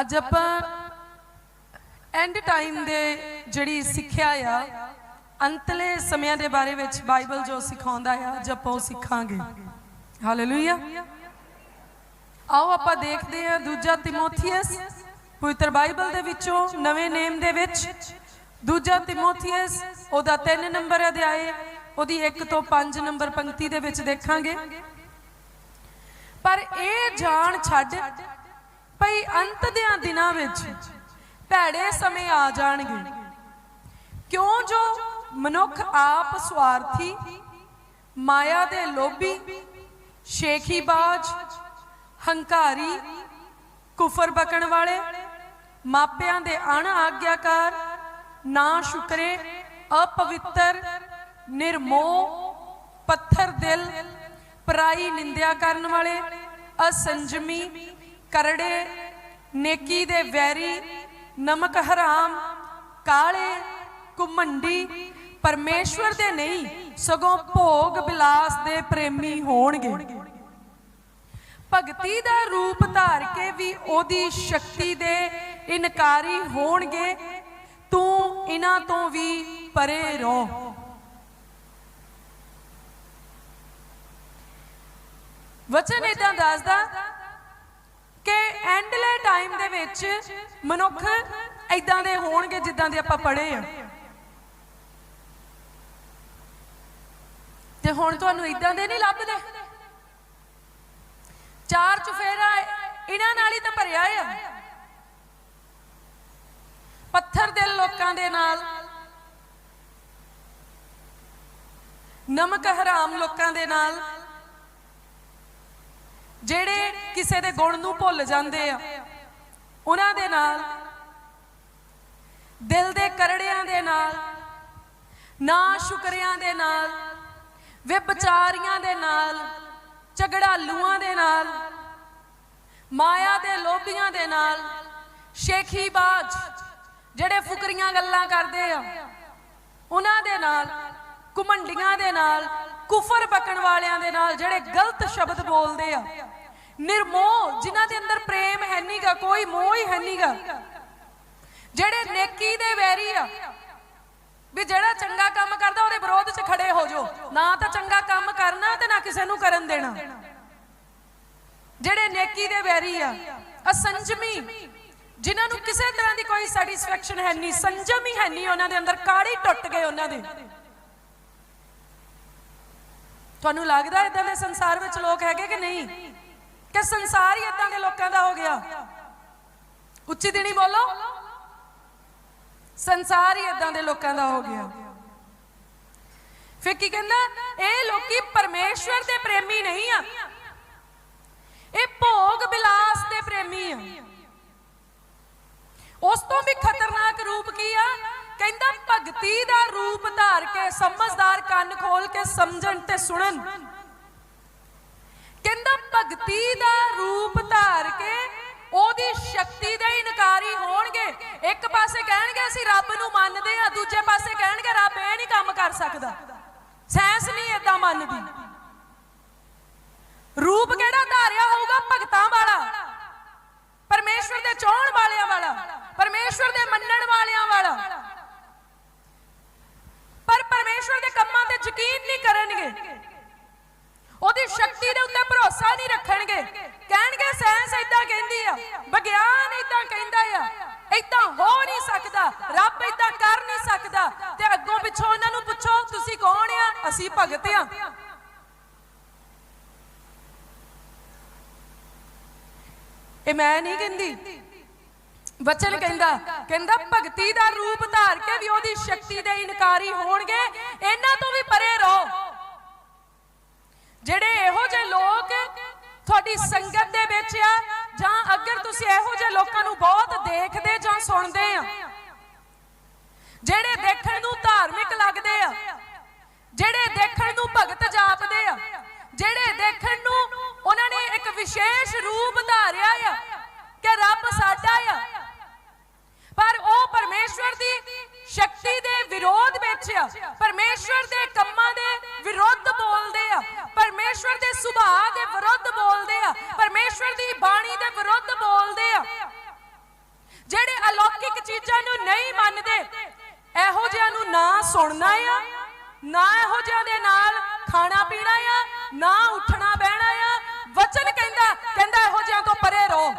ਅੱਜ ਆਪਾਂ end time ਦੇ ਜਿਹੜੀ ਸਿੱਖਿਆ ਆ, ਅੰਤਲੇ ਸਮਿਆਂ ਦੇ ਬਾਰੇ ਵਿੱਚ ਬਾਈਬਲ ਜੋ ਸਿਖਾਉਂਦਾ ਆ, ਅੱਜ ਆਪਾਂ ਉਹ ਸਿੱਖਾਂਗੇ। ਹਾਲੇਲੂਇਆ ਆਓ ਆਪਾਂ ਦੇਖਦੇ ਹਾਂ ਦੂਜਾ ਤਿਮੋਥੀਅਸ, ਪਵਿੱਤਰ ਬਾਈਬਲ ਦੇ ਵਿੱਚੋਂ ਨਵੇਂ ਨੇਮ ਦੇ ਵਿੱਚ। ਦੂਜਾ ਤਿਮੋਥੀਅਸ, ਉਹਦਾ 3 ਨੰਬਰ ਅਧਿਆਏ, ਉਹਦੀ 1 ਤੋਂ 5 ਨੰਬਰ ਪੰਕਤੀ ਦੇ ਵਿੱਚ ਦੇਖਾਂਗੇ। ਪਰ ਇਹ ਜਾਣ ਛੱਡ ਭਈ ਅੰਤ ਦੇ ਦਿਨਾਂ ਵਿੱਚ ਭੈੜੇ ਸਮੇਂ ਆ ਜਾਣਗੇ। ਕਿਉਂ ਜੋ ਮਨੁੱਖ ਆਪ ਸਵਾਰਥੀ, ਮਾਇਆ ਦੇ ਲੋਭੀ ਸ਼ੇਖੀਬਾਜ਼ ਹੰਕਾਰੀ, ਕੁਫਰ ਬਕਣ ਵਾਲੇ, ਮਾਪਿਆਂ ਦੇ ਅਣ ਆਗਿਆਕਾਰ, ਨਾ ਸ਼ੁਕਰੇ, ਅਪਵਿੱਤਰ, ਨਿਰਮੋਹ, ਪੱਥਰ ਦਿਲ, ਪਰਾਈ ਨਿੰਦਿਆ ਕਰਨ ਵਾਲੇ, ਅਸੰਜਮੀ ਕਰੜੇ, ਨੇਕੀ ਦੇ ਵੈਰੀ, ਨਮਕ ਹਰਾਮ, ਕਾਲੇ ਕੁਮੰਡੀ ਪਰਮੇਸ਼ਵਰ ਦੇ ਨਹੀਂ, ਸਗੋਂ ਭੋਗ ਬਿਲਾਸ ਦੇ ਪ੍ਰੇਮੀ ਹੋਣਗੇ। ਭਗਤੀ ਦਾ ਰੂਪ ਧਾਰ ਕੇ ਵੀ ਉਹਦੀ ਸ਼ਕਤੀ ਦੇ ਇਨਕਾਰੀ ਹੋਣਗੇ, ਤੂੰ ਇਹਨਾਂ ਤੋਂ ਵੀ ਪਰੇ ਰਹੋ। ਵਚਨ ਇਦਾਂ ਦੱਸਦਾ ਕਿ ਐਂਡਲੇ ਟਾਈਮ ਦੇ ਵਿੱਚ ਮਨੁੱਖ ਇਦਾਂ ਦੇ ਹੋਣਗੇ ਜਿੱਦਾਂ ਦੇ ਆਪਾਂ ਪੜ੍ਹੇ ਆ। ਤੇ ਹੁਣ ਤੁਹਾਨੂੰ ਇਦਾਂ ਦੇ ਨਹੀਂ ਲੱਭਦੇ। ਚਾਰ ਚੁਫੇਰਾ ਇਹਨਾਂ ਨਾਲ ਹੀ ਤਾਂ ਭਰਿਆ ਆ। ਪੱਥਰ ਦਿਲ ਲੋਕਾਂ ਦੇ ਨਾਲ। ਨਮਕ ਹਰਾਮ ਲੋਕਾਂ ਦੇ ਨਾਲ। ਜਿਹੜੇ ਕਿਸੇ ਦੇ ਗੁਣ ਨੂੰ ਭੁੱਲ ਜਾਂਦੇ ਆ, ਉਹਨਾਂ ਦੇ ਨਾਲ, ਦਿਲ ਦੇ ਕਰੜਿਆਂ ਦੇ ਨਾਲ, ਨਾ ਸ਼ੁਕਰਿਆਂ ਦੇ ਨਾਲ ਵਿਚਾਰੀਆਂ ਦੇ ਨਾਲ, ਝਗੜਾਲੂਆਂ ਦੇ ਨਾਲ, ਮਾਇਆ ਦੇ ਲੋਭੀਆਂ ਦੇ ਨਾਲ, ਸ਼ੇਖੀ ਬਾਜ, ਜਿਹੜੇ ਫੁਕਰੀਆਂ ਗੱਲਾਂ ਕਰਦੇ ਆ, ਉਹਨਾਂ ਦੇ ਨਾਲ ਕੁਮੰਡੀਆਂ ਦੇ ਨਾਲ ਕੁਫਰ ਬਕਣ ਵਾਲਿਆਂ ਦੇ ਨਾਲ ਜਿਹੜੇ ਗਲਤ ਸ਼ਬਦ ਬੋਲਦੇ ਆ। ਨਿਰਮੋਹ, ਜਿਨ੍ਹਾਂ ਦੇ ਅੰਦਰ ਪ੍ਰੇਮ ਹੈ ਨਹੀਂਗਾ ਕੋਈ ਮੋਹ ਹੀ ਹੈ ਨਹੀਂਗਾ ਜਿਹੜੇ ਨੇਕੀ ਦੇ ਵੈਰੀ ਆ, ਵੀ ਜਿਹੜਾ ਚੰਗਾ ਕੰਮ ਕਰਦਾ, ਉਹਦੇ ਵਿਰੋਧ 'ਚ ਖੜੇ ਹੋ ਜਾਓ। ਨਾ ਤਾਂ ਚੰਗਾ ਕੰਮ ਕਰਨਾ ਤੇ ਨਾ ਕਿਸੇ ਨੂੰ ਕਰਨ ਦੇਣਾ। ਜਿਹੜੇ ਨੇਕੀ ਦੇ ਵੈਰੀ ਆ, ਅਸੰਜਮੀ, ਜਿਨ੍ਹਾਂ ਨੂੰ ਕਿਸੇ ਤਰ੍ਹਾਂ ਦੀ ਕੋਈ ਸੈਟੀਸਫੈਕਸ਼ਨ ਹੈ ਨਹੀਂ ਸੰਜਮ ਹੀ ਹੈ ਨਹੀਂ ਉਹਨਾਂ ਦੇ ਅੰਦਰ ਕਾੜੀ ਟੁੱਟ ਗਏ ਉਹਨਾਂ ਦੇ। ਤੁਹਾਨੂੰ ਲੱਗਦਾ ਇਦਾਂ ਦੇ ਸੰਸਾਰ ਵਿੱਚ ਲੋਕ ਹੈਗੇ ਕਿ ਨਹੀਂ? ਕਿ ਸੰਸਾਰ ਹੀ ਇਦਾਂ ਦੇ ਲੋਕਾਂ ਦਾ ਹੋ ਗਿਆ? ਉੱਚੀ ਦਿਨੀ ਬੋਲੋ। ਸੰਸਾਰ ਹੀ ਇਦਾਂ ਦੇ ਲੋਕਾਂ ਦਾ ਹੋ ਗਿਆ। ਫਿਰ ਕੀ ਕਹਿੰਦਾ? ਇਹ ਲੋਕੀ ਪਰਮੇਸ਼ਵਰ ਦੇ ਪ੍ਰੇਮੀ ਨਹੀਂ ਆ। ਇਹ ਭੋਗ ਬਿਲਾਸ ਦੇ ਪ੍ਰੇਮੀ ਆ। ਉਸ ਤੋਂ ਵੀ ਖਤਰਨਾਕ ਰੂਪ ਕੀ ਆ? ਕਹਿੰਦਾ ਭਗਤੀ ਦਾ ਰੂਪ ਧਾਰ ਕੇ, ਸਮਝਦਾਰ ਕੰਨ ਖੋਲ ਕੇ, ਸਮਝਣ ਤੇ ਸੁਣਨ। ਕਹਿੰਦਾ ਭਗਤੀ ਦਾ ਰੂਪ ਧਾਰ ਕੇ, ਉਹਦੀ ਸ਼ਕਤੀ ਦੇ ਇਨਕਾਰੀ ਹੋਣਗੇ। ਇੱਕ ਪਾਸੇ ਕਹਿਣਗੇ ਅਸੀਂ ਰੱਬ ਨੂੰ ਮੰਨਦੇ ਆ ਦੂਜੇ ਪਾਸੇ ਕਹਿਣਗੇ ਰੱਬ ਇਹ ਨਹੀਂ ਕੰਮ ਕਰ ਸਕਦਾ। ਸਾਇੰਸ ਨਹੀਂ ਇਦਾਂ ਮੰਨਦੀ। ਰੂਪ ਕਿਹੜਾ ਧਾਰਿਆ ਹੋਊਗਾ? ਭਗਤਾਂ ਵਾਲਾ। ਪਰਮੇਸ਼ਵਰ ਦੇ ਚਾਹਣ ਵਾਲਿਆਂ ਵਾਲਾ। ਪਰਮੇਸ਼ਵਰ ਦੇ ਮੰਨਣ ਵਾਲੇ ਪਰ ਪਰਮੇਸ਼ਵਰ ਦੇ ਕੰਮਾਂ ਤੇ ਯਕੀਨ ਨਹੀਂ ਕਰਨਗੇ ਉਹਦੀ ਸ਼ਕਤੀ ਦੇ ਉੱਤੇ ਭਰੋਸਾ ਨਹੀਂ ਰੱਖਣਗੇ। ਕਹਿਣਗੇ ਸਾਇੰਸ ਇਦਾਂ ਕਹਿੰਦੀ ਆ, ਵਿਗਿਆਨ ਇਦਾਂ ਕਹਿੰਦਾ ਆ ਇਦਾਂ ਹੋ ਨਹੀਂ ਸਕਦਾ, ਰੱਬ ਇਦਾਂ ਕਰ ਨਹੀਂ ਸਕਦਾ। ਤੇ ਅੱਗੋਂ ਪਿੱਛੋਂ ਉਹਨਾਂ ਨੂੰ ਪੁੱਛੋ, ਤੁਸੀਂ ਕੌਣ ਆ? ਅਸੀਂ ਭਗਤ ਆ। ਇਹ ਮੈਂ ਨਹੀਂ ਕਹਿੰਦੀ। ਵਚਨ ਕਹਿੰਦਾ ਕਹਿੰਦਾ, ਭਗਤੀ ਦਾ ਰੂਪ ਧਾਰ ਕੇ ਵੀ ਉਹਦੀ ਸ਼ਕਤੀ ਦੇ ਇਨਕਾਰੀ ਹੋਣਗੇ, ਇਹਨਾਂ ਤੋਂ ਵੀ ਪਰੇ ਰਹੋ ਜਿਹੜੇ ਇਹੋ ਜਿਹੇ ਲੋਕ ਤੁਹਾਡੀ ਸੰਗਤ ਦੇ ਵਿੱਚ ਆ, ਜਾਂ ਅਗਰ ਤੁਸੀਂ ਇਹੋ ਜਿਹੇ ਲੋਕਾਂ ਨੂੰ ਬਹੁਤ ਦੇਖਦੇ ਜਾਂ ਸੁਣਦੇ ਆ, ਜਿਹੜੇ ਦੇਖਣ ਨੂੰ ਧਾਰਮਿਕ ਲੱਗਦੇ ਆ, ਜਿਹੜੇ ਦੇਖਣ ਨੂੰ ਭਗਤ ਜਾਪਦੇ ਆ, ਜਿਹੜੇ ਦੇਖਣ ਨੂੰ ਉਹਨਾਂ ਨੇ ਇੱਕ ਵਿਸ਼ੇਸ਼ ਰੂਪ ਧਾਰਿਆ ਆ ਨਹੀਂ ਮੰਨਦੇ। ਇਹੋ ਜਿਹਿਆਂ ਨੂੰ ਨਾ ਸੁਣਨਾ ਆ, ਨਾ ਇਹੋ ਜਿਹਿਆਂ ਦੇ ਨਾਲ ਖਾਣਾ ਪੀਣਾ ਆ, ਨਾ ਉੱਠਣਾ ਬਹਿਣਾ ਆ। ਵਚਨ ਕਹਿੰਦਾ ਕਹਿੰਦਾ ਇਹੋ ਜਿਹਿਆਂ ਤੋਂ ਪਰੇ ਰਹੋ।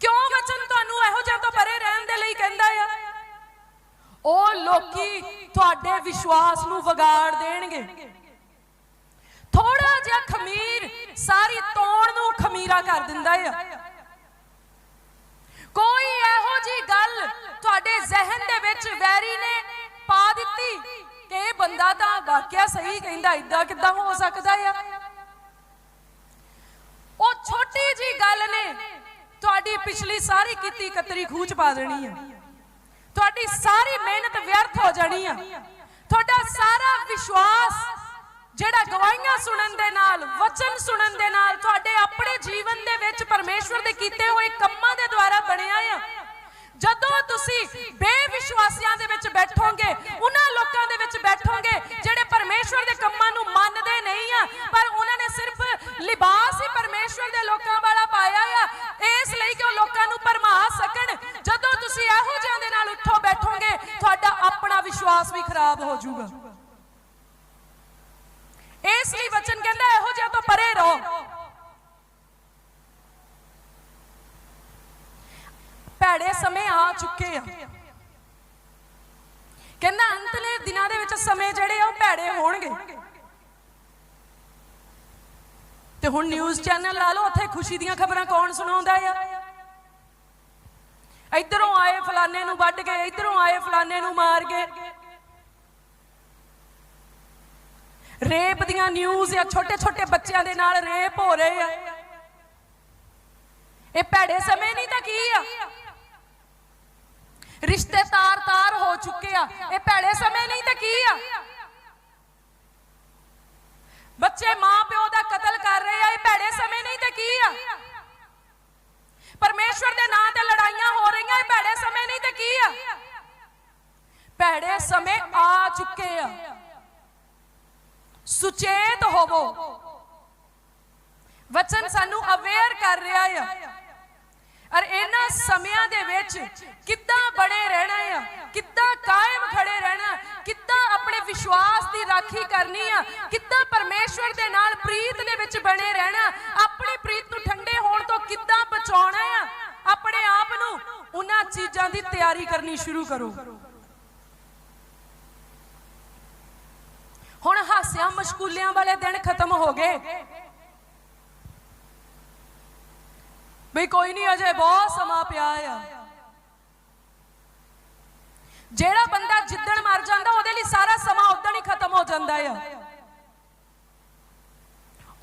ਕਿਉਂ ਵਚਨ ਤੁਹਾਨੂੰ ਇਹੋ ਜਿਹਿਆਂ ਤੋਂ ਪਰੇ ਰਹਿਣ ਦੇ ਲਈ ਕਹਿੰਦਾ ਆ? ਉਹ ਲੋਕੀ ਤੁਹਾਡੇ ਵਿਸ਼ਵਾਸ ਨੂੰ ਵਿਗਾੜ ਦੇਣਗੇ। ਥੋੜਾ ਜਿਹਾ ਖਮੀਰ ਸਾਰੀ ਤੋਣ ਨੂੰ ਖਮੀਰਾ ਕਰ ਦਿੰਦਾ ਆ। ਕੋਈ ਇਹੋ ਜੀ ਗੱਲ ਤੁਹਾਡੇ ਜ਼ਿਹਨ ਦੇ ਵਿੱਚ ਵੈਰੀ ਨੇ ਪਾ ਦਿੱਤੀ ਕਿ ਇਹ ਬੰਦਾ ਤਾਂ ਵਾਕਿਆ ਸਹੀ ਕਹਿੰਦਾ ਇਦਾਂ ਕਿਦਾਂ ਹੋ ਸਕਦਾ ਆ? ਉਹ ਛੋਟੀ ਜੀ ਗੱਲ ਨੇ, ਤੁਹਾਡੀ ਪਿਛਲੀ ਸਾਰੀ ਕੀਤੀ ਕਤਰੀ ਖੂਚ ਪਾ ਦੇਣੀ ਆ। ਤੁਹਾਡੀ ਸਾਰੀ ਮਿਹਨਤ ਵਿਅਰਥ ਹੋ ਜਾਣੀ ਆ। ਤੁਹਾਡਾ ਸਾਰਾ ਵਿਸ਼ਵਾਸ ਜਿਹੜਾ ਗਵਾਹੀਆਂ ਸੁਣਨ ਦੇ ਨਾਲ, ਵਚਨ ਸੁਣਨ ਦੇ ਨਾਲ ਤੁਹਾਡੇ ਆਪਣੇ ਜੀਵਨ ਦੇ ਵਿੱਚ ਪਰਮੇਸ਼ਵਰ ਦੇ ਕੀਤੇ ਹੋਏ ਕੰਮਾਂ ਦੇ ਦੁਆਰਾ ਬਣਿਆ ਆ। ਜਦੋਂ ਤੁਸੀਂ ਬੇਵਿਸ਼ਵਾਸੀਆਂ ਦੇ ਵਿੱਚ ਬੈਠੋਗੇ, ਉਹਨਾਂ ਲੋਕਾਂ ਦੇ ਵਿੱਚ ਬੈਠੋਗੇ ਜਿਹੜੇ ਪਰਮੇਸ਼ਵਰ ਦੇ ਕੰਮਾਂ ਨੂੰ ਮੰਨਦੇ ਨਹੀਂ ਆ, ਪਰ ਉਹਨਾਂ ਨੇ ਸਿਰਫ ਲਿਬਾਸ ਹੀ ਪਰਮੇਸ਼ਵਰ ਦੇ ਲੋਕਾਂ ਵਾਲਾ ਪਾਇਆ ਆ, ਇਸ ਲਈ ਕਿ ਉਹ ਲੋਕਾਂ ਨੂੰ ਭਰਮਾ ਸਕਣ। ਜਦੋਂ ਤੁਸੀਂ ਇਹੋ ਜਿਹਿਆਂ ਦੇ ਨਾਲ ਉੱਠੋ ਬੈਠੋਗੇ, ਤੁਹਾਡਾ ਆਪਣਾ ਵਿਸ਼ਵਾਸ ਵੀ ਖਰਾਬ ਹੋ ਜਾਊਗਾ। ਇਸ ਲਈ ਵਚਨ ਕਹਿੰਦਾ ਇਹੋ ਜਿਹਾ ਤੋਂ ਪਰੇ ਰਹੋ। ਭੈੜੇ ਸਮੇਂ ਆ ਚੁੱਕੇ ਆ। ਕਹਿੰਦਾ ਅੰਤਲੇ ਦਿਨਾਂ ਦੇ ਵਿੱਚ ਸਮੇਂ ਜਿਹੜੇ ਆ ਉਹ ਭੈੜੇ ਹੋਣਗੇ। ਤੇ ਹੁਣ ਨਿਊਜ਼ ਚੈਨਲ ਲਾ ਲਓ, ਉੱਥੇ ਖੁਸ਼ੀ ਦੀਆਂ ਖਬਰਾਂ ਕੌਣ ਸੁਣਾਉਂਦਾ ਆ? ਇਧਰੋਂ ਆਏ ਫਲਾਣੇ ਨੂੰ ਵੱਢ ਗਏ, ਇਧਰੋਂ ਆਏ ਫਲਾਣੇ ਨੂੰ ਮਾਰ ਗਏ। ਰੇਪ ਦੀਆਂ ਨਿਊਜ਼ ਆ, ਛੋਟੇ ਛੋਟੇ ਬੱਚਿਆਂ ਦੇ ਨਾਲ ਰੇਪ ਹੋ ਰਹੇ ਆ। ਇਹ ਭੈੜੇ ਸਮੇਂ ਨਹੀਂ ਤਾਂ ਕੀ ਆ? ਰਿਸ਼ਤੇ ਤਾਰ ਤਾਰ ਹੋ ਚੁੱਕੇ ਆ। ਇਹ ਭੈੜੇ ਸਮੇਂ ਨਹੀਂ ਤਾਂ ਕੀ ਆ? ਬੱਚੇ ਮਾਂ ਪਿਓ ਦਾ ਕਤਲ ਕਰ ਰਹੇ ਆ, ਇਹ ਭੈੜੇ ਸਮੇਂ ਨਹੀਂ ਤਾਂ ਕੀ ਆ? ਪਰਮੇਸ਼ਵਰ ਦੇ ਨਾਂ ਤੇ ਲੜਾਈਆਂ ਹੋ ਰਹੀਆਂ, ਇਹ ਭੈੜੇ ਸਮੇਂ ਨਹੀਂ ਤਾਂ ਕੀ ਆ? ਭੈੜੇ ਸਮੇਂ ਆ ਚੁੱਕੇ ਆ। ਸੁਚੇਤ ਹੋਵੋ। ਵਚਨ ਸਾਨੂੰ ਅਵੇਅਰ ਕਰ ਰਿਹਾ ਆ। ਔਰ ਇਹਨਾਂ ਸਮਿਆਂ ਦੇ ਵਿੱਚ ਕਿੱਦਾਂ ਬਣੇ ਰਹਿਣਾ ਆ, ਕਿੱਦਾਂ ਕਾਇਮ ਖੜੇ ਰਹਿਣਾ, ਕਿੱਦਾਂ ਆਪਣੇ ਵਿਸ਼ਵਾਸ ਦੀ ਰਾਖੀ ਕਰਨੀ ਆ, ਕਿੱਦਾਂ ਪਰਮੇਸ਼ਵਰ ਦੇ ਨਾਲ ਪ੍ਰੀਤ ਦੇ ਵਿੱਚ ਬਣੇ ਰਹਿਣਾ, ਆਪਣੀ ਪ੍ਰੀਤ ਨੂੰ ਠੰਡੇ ਹੋਣ ਤੋਂ ਕਿੱਦਾਂ ਬਚਾਉਣਾ ਆ, ਆਪਣੇ ਆਪ ਨੂੰ ਉਹਨਾਂ ਚੀਜ਼ਾਂ ਦੀ ਤਿਆਰੀ ਕਰਨੀ ਸ਼ੁਰੂ ਕਰੋ। ਹੁਣ ਹਾਸਿਆਂ ਮਸ਼ਕੂਲਿਆਂ ਵਾਲੇ ਦਿਨ ਖਤਮ ਹੋ ਗਏ। ਬਈ ਕੋਈ ਨਹੀਂ ਅਜੇ ਬਹੁਤ ਸਮਾਂ ਪਿਆ ਆ। ਜਿਹੜਾ ਬੰਦਾ ਜਿੱਦਣ ਮਰ ਜਾਂਦਾ, ਉਹਦੇ ਲਈ ਸਾਰਾ ਸਮਾਂ ਉਦੋਂ ਹੀ ਖਤਮ ਹੋ ਜਾਂਦਾ ਆ।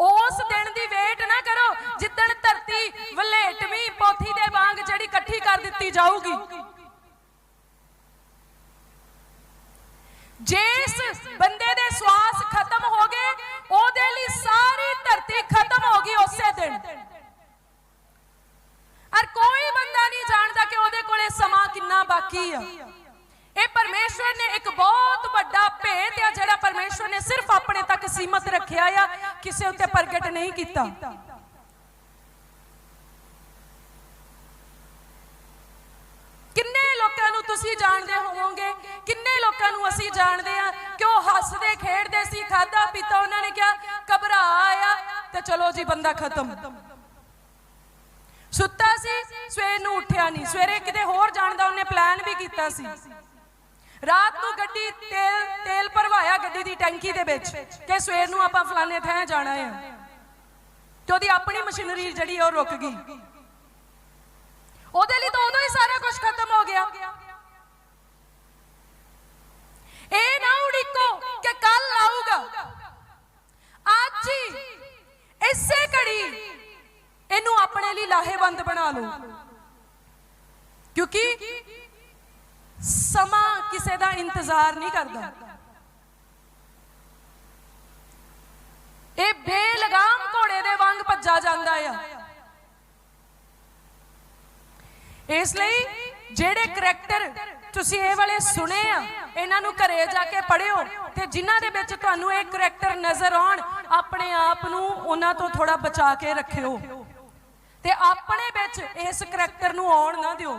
ਉਸ ਦਿਨ ਦੀ ਵੇ ਨਾ ਕਰੋ ਜਿੱਦਣ ਧਰਤੀ ਵਲੇਟਵੀਂ ਪੋਥੀ ਦੇ ਵਾਂਗ ਜਿਹੜੀ ਇਕੱਠੀ ਕਰ ਦਿੱਤੀ ਜਾਊਗੀ ਜਿਸ ਬੰਦੇ ਦੇ ਸਵਾਸ ਖਤਮ ਹੋ ਗਏ ਉਹਦੇ ਲਈ ਸਾਰੀ ਧਰਤੀ ਖਤਮ ਹੋ ਗਈ ਉਸੇ ਦਿਨ ਔਰ ਕੋਈ ਬੰਦਾ ਨਹੀਂ ਜਾਣਦਾ ਕਿ ਉਹਦੇ ਕੋਲੇ ਸਮਾਂ ਕਿੰਨਾ ਬਾਕੀ ਆ। ਇਹ ਪਰਮੇਸ਼ਵਰ ਨੇ ਇੱਕ ਬਹੁਤ ਵੱਡਾ ਭੇਦ ਆ ਜਿਹੜਾ ਪਰਮੇਸ਼ਵਰ ਨੇ ਸਿਰਫ ਆਪਣੇ ਤੱਕ ਸੀਮਤ ਰੱਖਿਆ ਆ, ਕਿਸੇ ਉੱਤੇ ਪ੍ਰਗਟ ਨਹੀਂ ਕੀਤਾ। ਕਿੰਨੇ ਲੋਕਾਂ ਨੂੰ ਤੁਸੀਂ ਜਾਣਦੇ ਹੋਵੋਗੇ? ਕਿੰਨੇ ਲੋਕਾਂ ਨੂੰ ਅਸੀਂ ਜਾਣਦੇ ਆ? ਕਿ ਉਹ ਹੱਸਦੇ, ਖੇਡਦੇ ਸੀ ਖਾਦਾ ਪੀਤਾ ਉਹਨਾਂ ਨੇ ਕਿਹਾ, ਘਬਰਾ ਆਇਆ ਤੇ ਚਲੋ ਜੀ, ਬੰਦਾ ਖਤਮ। ਸੁੱਤਾ ਸੀ, ਸਵੇਰ ਨੂੰ ਉੱਠਿਆ ਨਹੀਂ। ਸਵੇਰੇ ਕਿਤੇ ਹੋਰ ਜਾਣ ਦਾ ਉਹਨੇ ਪਲਾਨ ਵੀ ਕੀਤਾ ਸੀ। ਰਾਤ ਨੂੰ ਗੱਡੀ ਤੇਲ ਤੇਲ ਭਰਵਾਇਆ ਗੱਡੀ ਦੀ ਟੈਂਕੀ ਦੇ ਵਿੱਚ ਕਿ ਸਵੇਰ ਨੂੰ ਆਪਾਂ ਫਲਾਣੇ ਥਾਂ ਜਾਣਾ ਹੈ ਤੇ ਉਹਦੀ ਆਪਣੀ ਮਸ਼ੀਨਰੀ ਜਿਹੜੀ ਉਹ ਰੁਕ ਗਈ। ਉਹਦੇ ਲਈ ਤਾਂ ਉਦੋਂ ਹੀ ਸਾਰਾ ਕੁਝ ਖਤਮ ਹੋ ਗਿਆ। ਇਹ ਨਾ ਉਡੀਕੋ ਕਿ ਕੱਲ ਆਊਗਾ। ਅੱਜ ਹੀ ਇਸੇ ਘੜੀ ਲਾਹੇਵੰਦ ਬਣਾ ਲਓ। ਕਿਉਂਕਿ ਸਮਾਂ ਕਿਸੇ ਦਾ ਇੰਤਜ਼ਾਰ ਨਹੀਂ ਕਰਦਾ। ਇਹ ਬੇਲਗਾਮ ਘੋੜੇ ਦੇ ਵਾਂਗ ਭੱਜਾ ਜਾਂਦਾ ਆ। ਇਸ ਲਈ ਜਿਹੜੇ ਕਰੈਕਟਰ ਤੁਸੀਂ ਇਹ ਵਾਲੇ ਸੁਣੇ ਆ, ਇਹਨਾਂ ਨੂੰ ਘਰੇ ਜਾ ਕੇ ਪੜਿਓ ਤੇ ਜਿਨ੍ਹਾਂ ਦੇ ਵਿੱਚ ਤੁਹਾਨੂੰ ਇਹ ਕਰੈਕਟਰ ਨਜ਼ਰ ਆਉਣ, ਆਪਣੇ ਆਪ ਨੂੰ ਉਹਨਾਂ ਤੋਂ ਥੋੜਾ ਬਚਾ ਕੇ ਰੱਖਿਓ। ਤੇ ਆਪਣੇ ਵਿੱਚ ਇਸ ਕਰੈਕਟਰ ਨੂੰ ਆਉਣ ਨਾ ਦਿਓ।